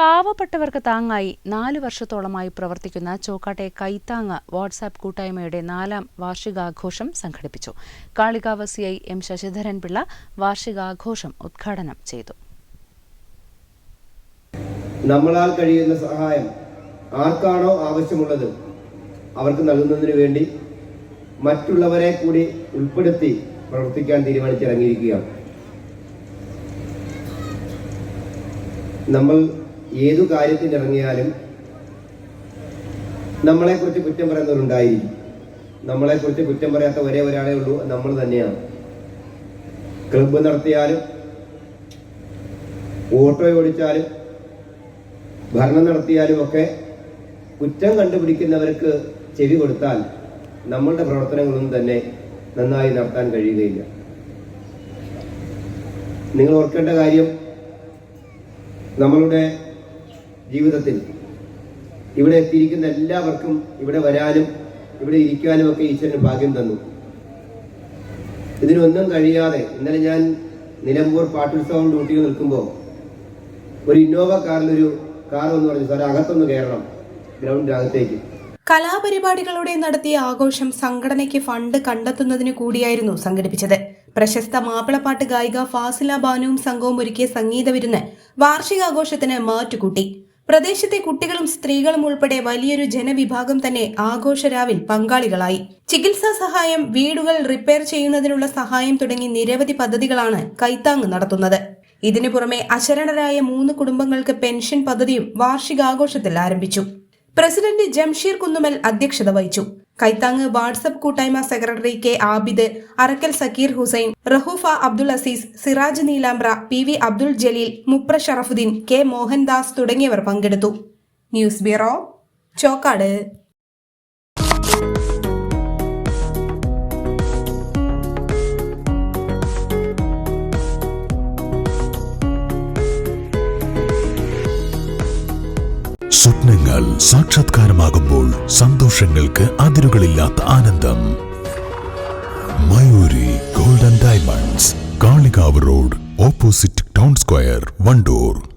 പാവപ്പെട്ടവർക്ക് താങ്ങായി നാല് വർഷത്തോളമായി പ്രവർത്തിക്കുന്ന ചോക്കാട്ടെ കൈത്താങ്ങ് വാട്സാപ്പ് കൂട്ടായ്മയുടെ നാലാം വാർഷികാഘോഷം സംഘടിപ്പിച്ചു. Kalikavu C I M Sasidharan Pillai വാർഷികാഘോഷം ഉദ്ഘാടനം ചെയ്തു. നമ്മളാൽ കഴിയുന്ന സഹായം ആർക്കാണോ ആവശ്യമുള്ളത് അവർക്ക് നൽകുന്നതിന് വേണ്ടി മറ്റുള്ളവരെ കൂടി ഉൾപ്പെടുത്തി പ്രവർത്തിക്കാൻ തീരുമാനിച്ചിറങ്ങിയിരിക്കുകയാണ്. നമ്മൾ ഏതു കാര്യത്തിന് ഇറങ്ങിയാലും നമ്മളെക്കുറിച്ച് കുറ്റം പറയുന്നവരുണ്ടായിരിക്കും. നമ്മളെക്കുറിച്ച് കുറ്റം പറയാത്ത ഒരേ ഒരാളേ ഉള്ളൂ നമ്മൾ തന്നെയാണ്. ക്ലബ്ബ് നടത്തിയാലും ഓട്ടോ ഓടിച്ചാലും ഭരണം നടത്തിയാലും ഒക്കെ കുറ്റം കണ്ടുപിടിക്കുന്നവർക്ക് ചെവി കൊടുത്താൽ നമ്മളുടെ പ്രവർത്തനങ്ങളൊന്നും തന്നെ നന്നായി നടത്താൻ കഴിയുകയില്ല. നിങ്ങൾ ഓർക്കേണ്ട കാര്യം നമ്മളുടെ ജീവിതത്തിൽ. ഇവിടെ എത്തിയിരിക്കുന്ന എല്ലാവർക്കും ഇവിടെ വരാനും ഇവിടെ ഇരിക്കാനും ഒക്കെ ഈശ്വരന് ഭാഗ്യം തന്നു. ഇതിനൊന്നും കഴിയാതെ ഇന്നലെ ഞാൻ നിലമ്പൂർ പാട്ടുത്സവം ഡ്യൂട്ടിയിൽ നിൽക്കുമ്പോൾ ഒരു ഇന്നോവ കാറിലൊരു കാർ എന്ന് പറഞ്ഞു സാർ അകത്തൊന്ന് കയറണം ഗ്രൗണ്ടിനകത്തേക്ക് കലാപരിപാടികളുടെ നടത്തിയ ആഘോഷം സംഘടനയ്ക്ക് ഫണ്ട് കണ്ടെത്തുന്നതിന് കൂടിയായിരുന്നു സംഘടിപ്പിച്ചത്. പ്രശസ്ത മാപ്പിളപ്പാട്ട് ഗായിക ഫാസില ബാനുവും സംഘവും ഒരുക്കിയ സംഗീത വിരുന്ന് വാർഷികാഘോഷത്തിന് മാറ്റുകൂട്ടി. പ്രദേശത്തെ കുട്ടികളും സ്ത്രീകളും ഉൾപ്പെടെ വലിയൊരു ജനവിഭാഗം തന്നെ ആഘോഷരാവിൽ പങ്കാളികളായി. ചികിത്സാ സഹായം വീടുകൾ റിപ്പയർ ചെയ്യുന്നതിനുള്ള സഹായം തുടങ്ങി നിരവധി പദ്ധതികളാണ് കൈത്താങ് നടത്തുന്നത്. ഇതിനു പുറമെ അശരണരായ മൂന്ന് കുടുംബങ്ങൾക്ക് പെൻഷൻ പദ്ധതിയും വാർഷികാഘോഷത്തിൽ ആരംഭിച്ചു. പ്രസിഡന്റ് ജംഷീർ കുന്നുമൽ അധ്യക്ഷത വഹിച്ചു. കൈത്താങ് വാട്സപ്പ് കൂട്ടായ്മ secretary K Abid Arakkal Zakir Hussain Rahoofa Abdul Aziz Siraj Neelambra P V Abdul Jaleel Mupra Sharafuddin K Mohandas തുടങ്ങിയവർ പങ്കെടുത്തു. News bureau Chokkad. സന്തോഷങ്ങൾക്ക് അതിരുകളില്ലാത്ത ആനന്ദം. Mayoori golden diamonds Kalikavu road opposite town square Wandoor.